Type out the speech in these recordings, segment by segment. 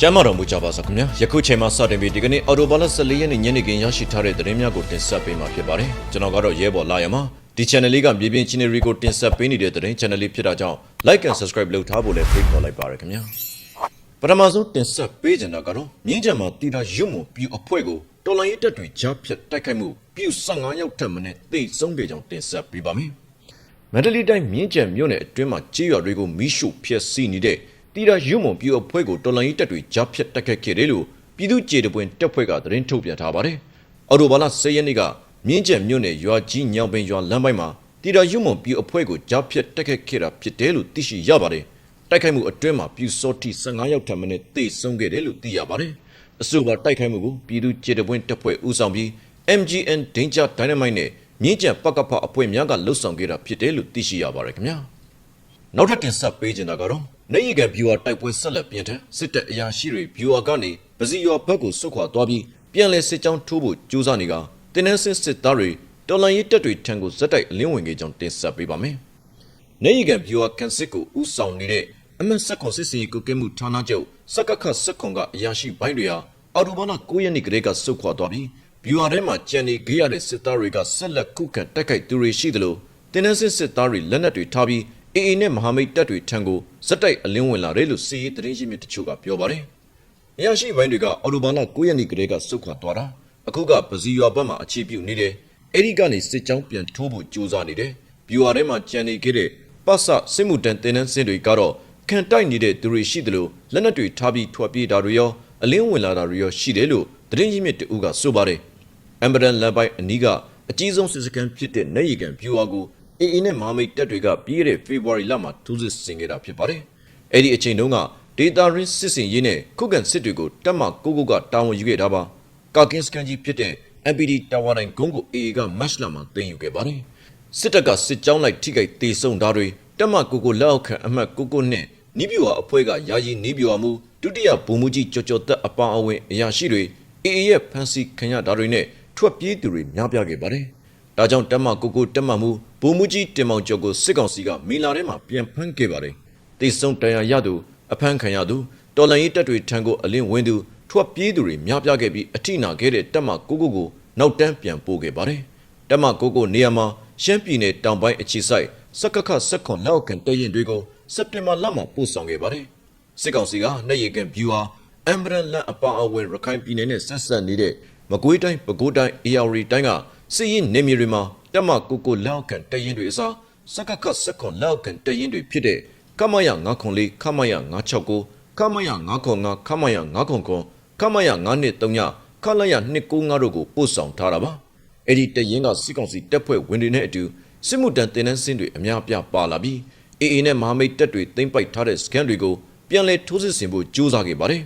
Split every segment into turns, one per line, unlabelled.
ကျမ်းမာတော်မူကြပါစို့ခင်ဗျာယခုချိန်မှာစတင်ပြီးဒီကနေ့အော်တိုဘာလ14ရက်နေ့ညနေခင်းရရှိထားတဲ့သတင်းများကိုတင်ဆက်ပေးမှာဖြစ်ပါတယ်ကျွန်တော်ကတော့ရဲဘော်လာရမှာဒီ channel လေးကမြေပြင် scenery ကိုတင်ဆက်ပေးနေတဲ့သတင်း channel လေးဖြစ်တာကြောင့် like and subscribe လုပ်ထားဖို့လည်းဖိတ်ခေါ်လိုက်ပါရခင်ဗျာပထမဆုံးတင်ဆက်ပေးချင်တာကတော့မြင်းချံမှာတီတာရွတ်မှုပြူအဖွဲ့ကိုတော်လိုင်းရေးတပ်တွေကြားဖြတ်တိုက်ခိုက်မှုပြူ15ရောက်ထက်မနည်းသိဆုံးခဲ့ကြောင်းတင်ဆက်ပေးပါမယ်မန္တလေးတိုင်းမြင်းချံမြို့နယ်အတွင်းမှာကြေးရွာတွေကိုမီးရှို့ဖျက်ဆီးနေတဲ့ တီတာရွတ်မှုပြူအဖွဲ့ကိုတော်လိုင်းရေးတပ်တွေကြားဖြတ်တိုက်ခိုက်ခဲ့တယ်လို့ပြည်သူ့ကြေတပွင်တပ်ဖွဲ့ကသတင်းထုတ်ပြန်ထားပါတယ်အော်တိုဘာလ10ရက်နေ့ကမြင်းချံမြို့နယ်ရွာကြီးညောင်ပင်ရွာလမ်းပိုင်းမှာတီတာရွတ်မှုပြူအဖွဲ့ကိုကြားဖြတ်တိုက်ခိုက်ခဲ့တာဖြစ်တယ်လို့သိရှိရပါတယ်တိုက်ခိုက်မှုအတွင်းမှာပြူစောတိ15ရောက်ထက်မနည်းသိဆုံးခဲ့တယ်လို့သိရပါတယ်အဆိုပါတိုက်ခိုက်မှုကိုပြည်သူ့ကြေတပွင်တပ်ဖွဲ့ဦးဆောင်ပြီး MGN Danger Dynamite နဲ့မြင်းကြံပကဖအဖွဲ့များကလှုပ်ဆောင်ခဲ့တာဖြစ်တယ်လို့သိရှိရပါတယ်ခင်ဗျာနောက်ထပ်တင်ဆက်ပေးချင်တာကတော့ နေရီကန် viewer တိုက်ပွဲဆက်လက်ပြင်းထန်စစ်တပ်အရာရှိတွေ viewer ကနေပစီရွာဘက်ကိုဆွတ်ခွာသွားပြီးပြန်လည်စစ်ကြောင်းထိုးဖို့ကြိုးစားနေကတင်းနှန်းစစ်စစ်သားတွေတော်လန်ရေးတပ်တွေထံကိုဇက်တိုက်အလင်းဝင်ခဲ့ကြောင်းတင်ဆက်ပေးပါမယ်နေရီကန် viewer ကန်စစ်ကိုဥဆောင်နေတဲ့အမတ်ဆက်ခွန်စစ်စင်ကိုကဲမှုဌာနချုပ်စကခဆက်ခွန်ကအရာရှိပိုင်းတွေဟာအော်တိုဘာလ9ရက်နေ့ကလေးကစုခွာသွားပြီး viewer ထဲမှာကြံနေခဲ့ရတဲ့စစ်သားတွေကဆက်လက်ခုခံတိုက်ခိုက်သူတွေရှိသလိုတင်းနှန်းစစ်စစ်သားတွေလက်နက်တွေထားပြီး အေအေနဲ့မဟာမိတ်တပ်တွေထံကိုဇက်တိုက်အလင်းဝင်လာတယ်လို့စီးရီးသတင်းရင်းမြစ်တချို့ကပြောပါတယ်။အရာရှိပိုင်းတွေကအော်တိုဘာလ9ရက်နေ့ကလေးကစုခွာသွားတာအခုကပစီရွာဘက်မှာအခြေပြုနေတယ်။အဲဒီကနေစစ်ကြောင်းပြန်ထိုးဖို့ကြိုးစားနေတယ်။ viewer ထဲမှာကြံနေခဲ့တဲ့ပတ်စစစ်မှုတန်းတင်းနှန်းစင်တွေကတော့ခံတိုက်နေတဲ့သူတွေရှိသလိုလက်နက်တွေထားပြီးထွက်ပြေးတာတွေရောအလင်းဝင်လာတာတွေရောရှိတယ်လို့သတင်းရင်းမြစ်တအူးကဆိုပါတယ်။အမ်ဘရန်လန်ပိုင်းအနီးကအကြီးဆုံးစစ်စခန်းဖြစ်တဲ့နေရီကန်ဗျူဟာကို အေအေနဲ့မဟာမိတ်တပ်တွေကပြီးခဲ့တဲ့ဖေဖော်ဝါရီလမှာထိုးစစ်ဆင်ခဲ့တာဖြစ်ပါတယ်။အဲ့ဒီအချိန်တုန်းကဒေတာရင်းစစ်စင်ရေးနဲ့ခုခံစစ်တွေကိုတပ်မကိုကိုကတာဝန်ယူခဲ့တာပါ။ကာကင်းစကန်ကြီးဖြစ်တဲ့ MPD တာဝါတိုင်းဂုံးကိုအေအေကမတ်လမှာတင်ယူခဲ့ပါတယ်။စစ်တပ်ကစစ်ကြောင်းလိုက်ထိခိုက်ဒေဆုံးတာတွေတပ်မကိုကိုလက်အောက်ခံအမှတ်ကိုကိုနဲ့နီးပြူဟာအဖွဲ့ကယာယီနီးပြူဟာမူဒုတိယဗိုလ်မှူးကြီးကျော်ကျော်သက်အပါအဝင်အရာရှိတွေအေအေရဲ့ဖန်စီခံရတာတွေနဲ့ထွက်ပြေးသူတွေများပြားခဲ့ပါတယ်။ ဒါကြောင့်တက်မကိုကိုတက်မမှုဗိုလ်မှူးကြီးတင်မောင်ကျော်ကိုစစ်ကောင်စီကမီလာထဲမှာပြန်ဖမ်းခဲ့ပါတယ်။တိတ်ဆုံတရားရသူအဖမ်းခံရသူတော်လန်ရေးတပ်တွေထံကိုအလင်းဝင်သူထွက်ပြေးသူတွေများပြားခဲ့ပြီးအထိနာခဲ့တဲ့တက်မကိုကိုကိုနောက်တန်းပြန်ပို့ခဲ့ပါတယ်။တက်မကိုကိုနေရာမှာရှမ်းပြည်နယ်တောင်ပိုင်းအခြေစိုက်စက္ကခစက်ခွန်လောက်ကန်တရင်တွေကိုစက်တင်ဘာလမှာပို့ဆောင်ခဲ့ပါတယ်။စစ်ကောင်စီကနေရီကန်ဗျူဟာအမ်ဘရန်လန်အပါအဝင်ရခိုင်ပြည်နယ်နဲ့ဆက်ဆက်နေတဲ့မကွေးတိုင်းပဲခူးတိုင်းအေရဝတီတိုင်းက စစ်ရေးနေမြေတွေမှာတက်မကိုကိုလောက်ကန်တရင်တွေအစားစကကစက်ခွန်လောက်ကန်တရင်တွေဖြစ်တဲ့ကမယ904ခမယ969ခမယ995ခမယ999ခမယ923ခလယ295တို့ကိုပို့ဆောင်ထားတာပါအဲ့ဒီတရင်ကစစ်ကောင်စီတပ်ဖွဲ့ဝင်တွေနဲ့အတူစစ်မှုတန်းတင်နန်းစင်းတွေအများအပြားပါလာပြီးအေအေနဲ့မဟာမိတ်တပ်တွေသိမ်းပိုက်ထားတဲ့စကန်တွေကိုပြန်လည်ထိုးစစ်ဆင်ဖို့ကြိုးစားခဲ့ပါတယ်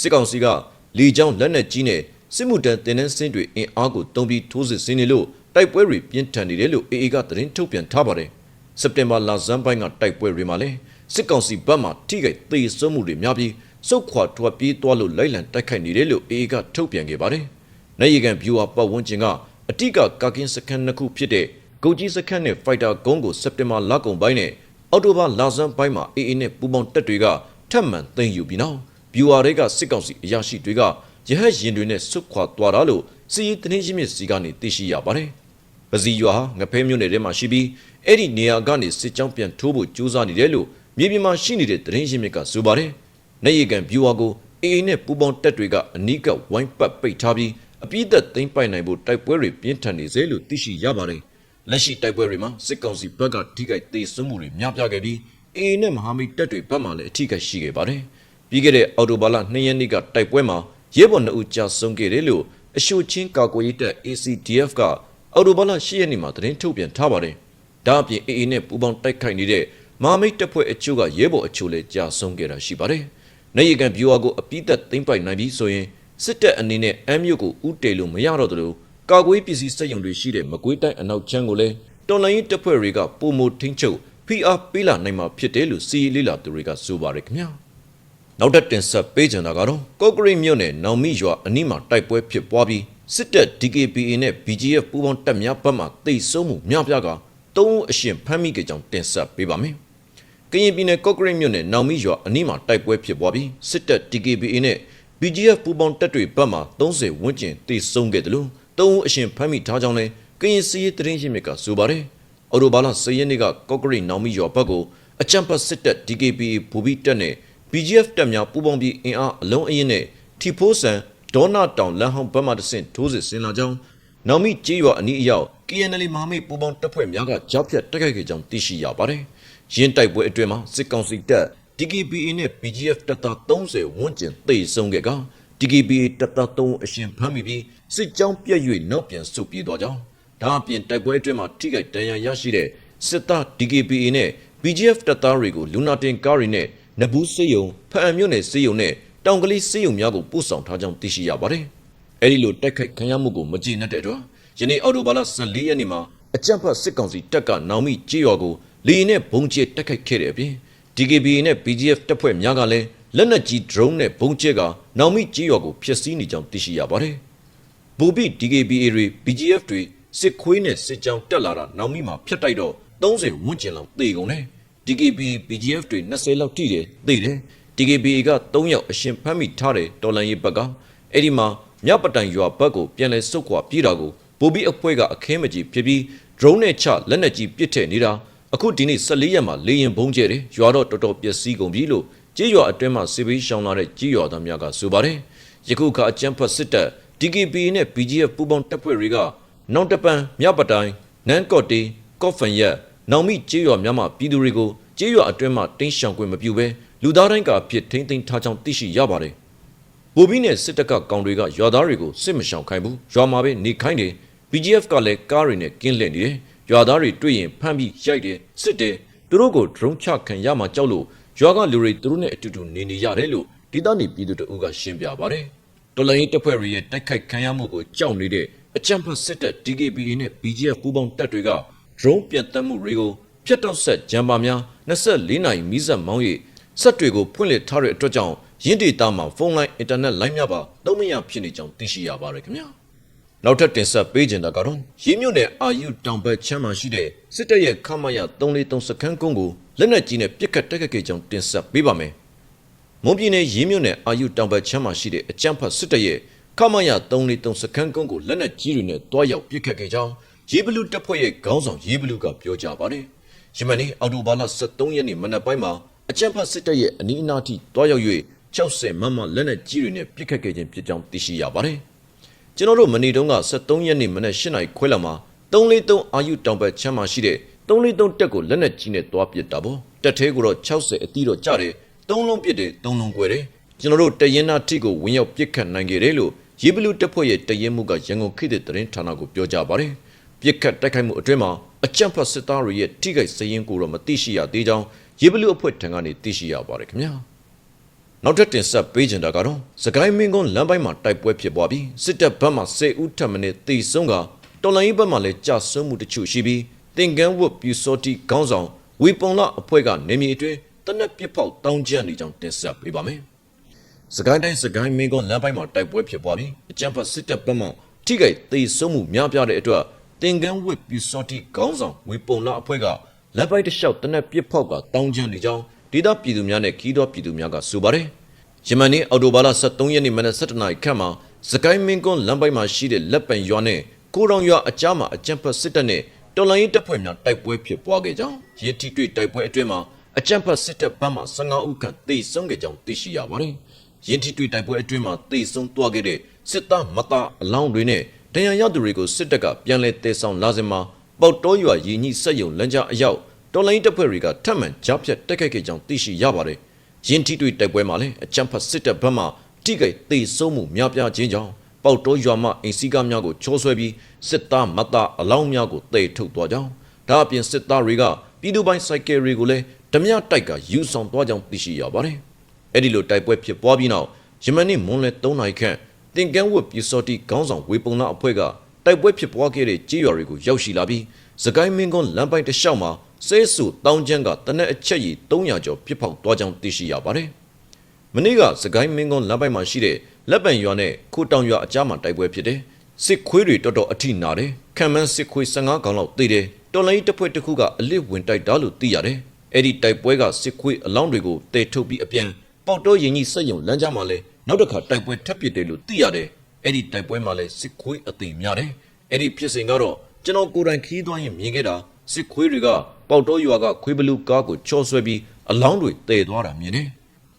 စစ်ကောင်စီကလီချောင်းလက်နက်ကြီးနဲ့ စစ်မှုတန်းတင်နန်းစင်းတွေအင်အားကိုတုံးပြီးထိုးစစ်ဆင်နေလို့တိုက်ပွဲတွေပြင်းထန်နေတယ်လို့အေအေကသတင်းထုတ်ပြန်ထားပါတယ်စက်တင်ဘာလဆန်းပိုင်းကတိုက်ပွဲတွေမှာလည်းစစ်ကောင်စီဘက်မှထိခိုက်သေးဆုံးမှုတွေများပြီးစုတ်ခွာထွက်ပြေးသွားလို့လိုက်လံတိုက်ခိုက်နေတယ်လို့အေအေကထုတ်ပြန်ခဲ့ပါတယ်နိုင်ရီကန်ဗျူဟာပတ်ဝန်းကျင်ကအတိကကာကင်းစခန်းနှစ်ခုဖြစ်တဲ့ဂုတ်ကြီးစခန်းနဲ့ဖိုက်တာကုန်းကိုစက်တင်ဘာလကုန်ပိုင်းနဲ့အောက်တိုဘာလဆန်းပိုင်းမှာအေအေနဲ့ပူပေါင်းတပ်တွေကထပ်မံသိမ်းယူပြီးနောက်ဗျူဟာတွေကစစ်ကောင်စီအရာရှိတွေက ရဟတ်ရင်တွေနဲ့ဆွတ်ခွာသွားတာလို့စီရီတင်းရှိမြစ်စီကနေသိရှိရပါတယ်။ပစီရွာဟာငဖဲမြို့နယ်ထဲမှာရှိပြီးအဲ့ဒီနေရာကနေစစ်ကြောင်းပြန်ထိုးဖို့ကြိုးစားနေတယ်လို့မြေပြင်မှာရှိနေတဲ့သတင်းရင်းမြစ်ကဆိုပါတယ်။နေရီကန်ဗျူဟာကိုအေအေနဲ့ပူပေါင်းတပ်တွေကအနီးကဝိုင်းပတ်ပိတ်ထားပြီးအပြည့်သက်သိမ်းပိုက်နိုင်ဖို့တိုက်ပွဲတွေပြင်းထန်နေစေလို့သိရှိရပါတယ်။လက်ရှိတိုက်ပွဲတွေမှာစစ်ကောင်စီဘက်ကထိခိုက်သေးဆုံးမှုတွေများပြားခဲ့ပြီးအေအေနဲ့မဟာမိတ်တပ်တွေဘက်မှလည်းအထိခိုက်ရှိခဲ့ပါတယ်။ပြီးခဲ့တဲ့အော်တိုဘာလ2ရက်နေ့ကတိုက်ပွဲမှာ ရဲဘော်2ဦးကြာဆုံးခဲ့တယ်လို့အရှိုချင်းကာကွယ်ရေးတပ် ACDF ကအော်တိုဘာလ10ရက်နေ့မှာသတင်းထုတ်ပြန်ထားပါတယ်။ဒါအပြင် AA နဲ့ပူးပေါင်းတိုက်ခိုက်နေတဲ့မဟာမိတ်တပ်ဖွဲ့အချို့ကရဲဘော်အချို့လည်းကြာဆုံးခဲ့တာရှိပါတယ်။နေရီကန်ဗျူဟာကိုအပိသက်သိမ့်ပိုက်နိုင်ပြီဆိုရင်စစ်တပ်အနေနဲ့အမ်းမြို့ကိုဥတေလို့မရတော့သလိုကာကွယ်ပစ္စည်းစက်ရုံတွေရှိတဲ့မကွေးတိုင်းအနောက်ချမ်းကိုလည်းတော်လိုင်းတပ်ဖွဲ့တွေကပုံမထိန်ချုပ်ဖိအားပေးလာနိုင်မှာဖြစ်တယ်လို့စီရီလေးလာသူတွေကဆိုပါတယ်ခင်ဗျာ နောက်ထပ်တင်ဆက်ပေးကြတာကတော့ကော့ကရိတ်မြို့နယ်နောင်မိရွာအနီးမှာတိုက်ပွဲဖြစ်ပွားပြီးစစ်တပ် DKPA နဲ့ BGF ပူးပေါင်းတပ်များဘက်မှတိတ်ဆုံးမှုများပြားကသုံးဦးအရှင်ဖမ်းမိကြကြောင်းတင်ဆက်ပေးပါမယ်ကရင်ပြည်နယ်ကော့ကရိတ်မြို့နယ်နောင်မီရွာအနီးမှာတိုက်ပွဲဖြစ်ပွားပြီးစစ်တပ် DKBA နဲ့ BGF ပူးပေါင်းတပ်တွေဘက်မှ30ဝန်းကျင်တိဆုံးခဲ့တယ်လို့တုံးဦးအရှင်ဖမ်းမိထားကြောင်းလဲကရင်စီးရေးတရင်ရင်းမြစ်ကဆိုပါတယ်။အော်တိုဘာလ10ရက်နေ့ကကော့ကရိတ်နောင်မီရွာဘက်ကိုအကြံဖတ်စစ်တပ် DKBA ဘူဘီတပ်နဲ့ BGF တပ်များပူးပေါင်းပြီးအင်အားအလုံးအရင်နဲ့ထီဖိုးဆန်ဒေါနာတောင်လမ်းဟောင်းဘက်မှတဆင့်ထိုးစစ်ဆင်လာကြောင်းနောင်မီကြေးရွာအနီးအရောက် KNL မဟာမိတ်ပူးပေါင်းတပ်ဖွဲ့များကကြားဖြတ်တိုက်ခိုက်ခဲ့ကြောင်းသိရှိရပါတယ်။ရင်းတိုက်ပွဲအတွင်းမှာစစ်ကောင်စီတပ် DKBA နဲ့ BGF တပ်သား30ဝန်းကျင်သေဆုံးခဲ့က DKBA တပ်သား3အရှင်ဖမ်းမိပြီးစစ်ကြောင်းပြည့်၍နောက်ပြန်ဆုတ်ပြေးသွားကြောင်းဒါအပြင်တိုက်ပွဲအတွင်းမှာထိခိုက်ဒဏ်ရာရရှိတဲ့စစ်သား DKBA နဲ့ BGF တပ်သားတွေကိုလူနာတင်ကားတွေနဲ့ နဘူးစေယုံဖအံမြို့နယ်စေယုံနဲ့တောင်ကလေးစေယုံများကိုပို့ဆောင်ထားကြောင်းသိရှိရပါတယ်။အဲဒီလိုတိုက်ခိုက်ခံရမှုကိုမကျေနပ်တဲ့အတွက်ယနေ့အောက်တိုဘာလ14ရက်နေ့မှာအကြံဖတ်စစ်ကောင်စီတပ်ကနောင်မိကြေးရွာကိုလေရင်နဲ့ဘုံကျဲတိုက်ခိုက်ခဲ့တဲ့အပြင် DKBA နဲ့ BGF တပ်ဖွဲ့များကလည်းလက်နက်ကြီး drone နဲ့ဘုံကျဲကနောင်မိကြေးရွာကိုဖျက်ဆီးနေကြောင်းသိရှိရပါတယ်။ဘူပိ DKBA တွေ BGF တွေစစ်ခွေးနဲ့စစ်ကြောင်းတက်လာတာနောက်မိမှာဖျက်တိုက်တော့30ဝန်းကျင်လောက်သေကုန်တယ်။ DKBA BGF တွေ20လောက်ထိတယ်သေတယ်။ DKBA က3ယောက်အရှင်ဖမ်းမိထားတယ်တော်လန်ရေးဘက်ကအဲ့ဒီမှာမြပတိုင်ရွာဘက်ကိုပြန်လဲစုတ်ခွာပြေးတာကိုဘူပိအဖွဲ့ကအခင်းမကြီးဖြစ်ပြီး drone နဲ့ချလက်နက်ကြီးပစ်ထည့်နေတာအခုဒီနေ့14ရက်မှာလေရင်ဘုံကျဲတယ်ရွာတော့တော်တော်ပျက်စီးကုန်ပြီလို့ကြေးရွာအတွင်းမှာစစ်ဘေးရှောင်လာတဲ့ကြေးရွာသားများကဆိုပါတယ်ယခုခါအကြမ်းဖက်စစ်တပ် DKBA နဲ့ BGF ပူးပေါင်းတပ်ဖွဲ့တွေကနောင်တပန်မြပတိုင်နန်းကော့တီကော့ဖန်ရက် နောင်မိကြေးရွာများမှပြည်သူတွေကိုကြေးရွာအတွင်းမှာတင်းရှောင်ခွင့်မပြုဘဲလူသားတိုင်းကအဖြစ်ထိမ့်သိမ်းထားကြောင်းသိရှိရပါတယ်။ဘူဘီနဲ့စစ်တပ်ကကောင်တွေကရွာသားတွေကိုစစ်မရှောင်ခိုင်းဘူး။ရွာမှာပဲနေခိုင်းတယ်။ BGF ကလည်းကားတွေနဲ့ကင်းလှည့်နေတယ်။ရွာသားတွေတွေ့ရင်ဖမ်းပြီးရိုက်တယ်စစ်တယ်သူတို့ကို drone ချခံရမှကြောက်လို့ရွာကလူတွေသူတို့နဲ့အတူတူနေနေရတယ်လို့ဒေသနေပြည်သူတို့ကရှင်းပြပါတယ်။တော်လိုင်းတပ်ဖွဲ့တွေရဲ့တိုက်ခိုက်ခံရမှုကိုကြောက်နေတဲ့အကြံဖတ်စစ်တပ် DKBA နဲ့ BGF ပူးပေါင်းတပ်တွေက drone ပြတ်တက်မှုတွေကိုဖြတ်တောက်ဆက်ဂျမ်ပါများ24နိုင်မီးစက်မောင်း၍စက်တွေကိုဖွင့်လှစ်ထားတဲ့အတွက်ကြောင့်ရင်းဒေတာမှာဖုန်းလိုင်းအင်တာနက်လိုင်းများပါသုံးမရဖြစ်နေကြောင်းသိရှိရပါတယ်ခင်ဗျာနောက်ထပ်တင်ဆက်ပေးခြင်းတာကတော့ရင်းမြို့နယ်အာယူတောင်ဘက်ချမ်းမှာရှိတဲ့စစ်တပ်ရဲ့ခမရ343စခန်းကုန်းကိုလက်နက်ကြီးနဲ့ပစ်ခတ်တိုက်ခိုက်ခဲ့ကြောင်းတင်ဆက်ပေးပါမယ်မွန်ပြည်နယ်ရင်းမြို့နယ်အာယူတောင်ဘက်ချမ်းမှာရှိတဲ့အကြမ်းဖက်စစ်တပ်ရဲ့ခမရ343စခန်းကုန်းကိုလက်နက်ကြီးတွေနဲ့တွားရောက်ပစ်ခတ်ခဲ့ကြောင်း ရေဘလူတပ်ဖွဲ့ရဲ့ခေါင်းဆောင်ရေဘလူကပြောကြားပါတယ်။ယမန်နေ့အော်တိုဘာလ23ရက်နေ့မနက်ပိုင်းမှာအကြံဖတ်စစ်တပ်ရဲ့အနီးအနားထိတွားရောက်၍60မမလက်နက်ကြီးတွေနဲ့ပစ်ခတ်ခဲ့ခြင်းဖြစ်ကြောင်းသိရှိရပါတယ်။ကျွန်တော်တို့မနေ့တုန်းက23ရက်နေ့မနက်8နာရီခွဲလောက်မှာ343အာယုတောင်ဘက်ချမ်းမှာရှိတဲ့343တက်ကိုလက်နက်ကြီးနဲ့တွားပစ်တာပေါ့။တက်သေးကိုတော့60အသီးတော့ကြတယ်။သုံးလုံးပစ်တယ်သုံးလုံးကွဲတယ်။ကျွန်တော်တို့တရင်နာထိကိုဝင်ရောက်ပစ်ခတ်နိုင်ခဲ့တယ်လို့ရေဘလူတပ်ဖွဲ့ရဲ့တရင်မှုကရန်ကုန်ခေတ်တဲ့သတင်းဌာနကိုပြောကြားပါတယ်။ ပြစ်ခတ်တိုက်ခိုက်မှုအတွင်းမှာအကြမ်းဖက်စစ်သားတွေရဲ့ထိခိုက်စရင်ကိုတော့မသိရှိရသေးကြောင်းရေဘလူအဖွဲ့ထံကနေသိရှိရပါတယ်ခင်ဗျာနောက်ထပ်တင်ဆက်ပေးကြတာကတော့စကိုင်းမင်းကွန်းလမ်းပိုင်းမှာတိုက်ပွဲဖြစ်ပွားပြီးစစ်တပ်ဘက်မှ10ဦးထပ်မံတေဆုံးကတော်လိုင်းဘက်မှလည်းကြာဆုံးမှုတချို့ရှိပြီးတင်ကန်းဝတ်ပြူစောတိခေါင်းဆောင်ဝီပုံလအဖွဲ့ကနေမြေအတွင်းတနက်ပစ်ဖောက်တောင်းကျနေကြောင်းတင်ဆက်ပေးပါမယ်စကိုင်းတိုင်းစကိုင်းမင်းကွန်းလမ်းပိုင်းမှာတိုက်ပွဲဖြစ်ပွားပြီးအကြမ်းဖက်စစ်တပ်ဘက်မှထိခိုက်တေဆုံးမှုများပြားတဲ့အတွက် တင်ကန်းဝတ်ပြူစောတိခေါင်းဆောင်ဝေပုံလာအဖွဲ့ကလက်ပိုက်တစ်လျှောက်တနက်ပြစ်ဖောက်ကတောင်းကျမ်းနေကြောင်းဒေသပြည်သူများနဲ့ခီးတော်ပြည်သူများကဆိုပါတယ်။ယမန်နေ့အော်တိုဘာလ23ရက်နေ့မနက်7:00နာရီခန့်မှာစကိုင်းမင်းကွန်းလမ်းပိုင်းမှာရှိတဲ့လက်ပံရွာနဲ့ကိုရောင်ရွာအကြားမှာအကြံဖတ်စစ်တပ်နဲ့တော်လိုင်းရေးတပ်ဖွဲ့များတိုက်ပွဲဖြစ်ပွားခဲ့ကြောင်းရင်းထိတွေ့တိုက်ပွဲအတွင်းမှာအကြံဖတ်စစ်တပ်ဘက်မှ15ဦးခန့်သေဆုံးခဲ့ကြောင်းသိရှိရပါတယ်။ရင်းထိတွေ့တိုက်ပွဲအတွင်းမှာသေဆုံးသွားခဲ့တဲ့စစ်သားမသားအလောင်းတွေနဲ့ တရန်ရသူတွေကိုစစ်တပ်ကပြန်လည်တဲဆောင်လာစင်မှာပေါတောရွာရည်ညိစက်ယုံလမ်းကြားအရောက်တော်လိုင်းတပ်ဖွဲ့တွေကထပ်မံကြားဖြတ်တိုက်ခိုက်ခဲ့ကြောင်းသိရှိရပါတယ်။ရင်းထိတွေ့တိုက်ပွဲမှာလည်းအကြမ်းဖက်စစ်တပ်ဘက်မှထိခိုက်သေဆုံးမှုများပြားခြင်းကြောင့်ပေါတောရွာမှအင်စီကားများကိုချိုးဆွဲပြီးစစ်သားမသားအလောင်းများကိုတေထုတ်သွားကြောင်းဒါအပြင်စစ်သားတွေကပြည်သူပိုင်းစိုက်ကယ်တွေကိုလည်းဓမြတိုက်ကယူဆောင်သွားကြောင်းသိရှိရပါတယ်။အဲ့ဒီလိုတိုက်ပွဲဖြစ်ပွားပြီးနောက်ယမန်နေ့မွန်းလယ်3နာရီခန့် တင်ကန်းဝတ်ပြူစောတိခေါင်းဆောင်ဝေပုံနာအဖွဲ့ကတိုက်ပွဲဖြစ်ပွားခဲ့တဲ့ကြေးရွာတွေကိုရောက်ရှိလာပြီးစကိုင်းမင်းကွန်းလမ်းပိုင်းတစ်လျှောက်မှာဆဲဆူတောင်းကျန်းကတနက်အချက်ကြီး300ကျော်ပြစ်ဖောက်သွားကြောင်းသိရှိရပါတယ်။မနေ့ကစကိုင်းမင်းကွန်းလမ်းပိုင်းမှာရှိတဲ့လက်ပံရွာနဲ့ခိုတောင်ရွာအကြားမှာတိုက်ပွဲဖြစ်တယ်။စစ်ခွေးတွေတော်တော်အထိနာတယ်။ခံမှန်းစစ်ခွေး15ကောင်လောက်သေတယ်။တော်လိုင်းတပ်ဖွဲ့တစ်ခုကအလစ်ဝင်တိုက်တာလို့သိရတယ်။အဲ့ဒီတိုက်ပွဲကစစ်ခွေးအလောင်းတွေကိုတဲထုတ်ပြီးအပြန်ပေါက်တော့ရင်ကြီးစက်ယုံလမ်းကြားမှာလဲ နောက်တစ်ခါတိုက်ပွဲထပ်ပစ်တယ်လို့သိရတယ်အဲ့ဒီတိုက်ပွဲမှာလဲစစ်ခွေးအသိများတယ်အဲ့ဒီဖြစ်စဉ်ကတော့ကျွန်တော်ကိုယ်တိုင်ခီးသွားရင်မြင်ခဲ့တာစစ်ခွေးတွေကပေါက်တော့ရွာကခွေးဘလူကားကိုချော့ဆွဲပြီးအလောင်းတွေတဲသွားတာမြင်တယ်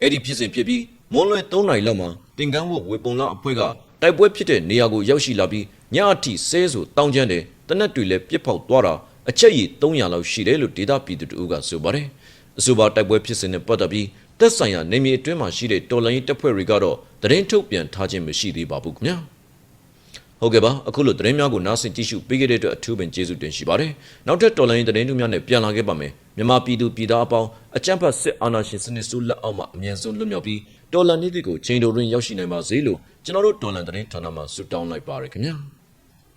အဲ့ဒီဖြစ်စဉ်ဖြစ်ပြီးမွန်းလွဲ3နာရီလောက်မှာတင်ကန်းဝတ်ဝေပုံလာအဖွဲ့ကတိုက်ပွဲဖြစ်တဲ့နေရာကိုရောက်ရှိလာပြီးညအထိဆဲဆိုတောင်းကျမ်းတယ်တနက်တွေလည်းပြစ်ပေါက်သွားတာအချက်ရည်300လောက်ရှိတယ်လို့ဒေတာပြည်သူတို့ကဆိုပါတယ်အဆိုပါတိုက်ပွဲဖြစ်စဉ်နဲ့ပတ်သက်ပြီး သက်ဆိုင်ရာနေမြေအတွင်းမှာရှိတဲ့တော်လိုင်းတပ်ဖွဲ့တွေကတော့သတင်းထုတ်ပြန်ထားခြင်းမရှိသေးပါဘူးခင်ဗျာဟုတ်ကဲ့ပါအခုလိုသတင်းများကိုနားဆင်ကြည့်ရှုပေးခဲ့တဲ့အတွက်အထူးပင်ကျေးဇူးတင်ရှိပါတယ်နောက်ထပ်တော်လိုင်းသတင်းတွေများနဲ့ပြန်လာခဲ့ပါမယ်မြန်မာပြည်သူပြည်သားအပေါင်းအကြမ်းဖက်စစ်အာဏာရှင်စနစ်ဆိုးလက်အောက်မှာအမြန်ဆုံးလွတ်မြောက်ပြီးတော်လန်နေ့တွေကိုချိန်တော်တွင်ရောက်ရှိနိုင်ပါစေလို့ကျွန်တော်တို့တော်လန်သတင်းဌာနမှဆုတောင်းလိုက်ပါရခင်ဗျာ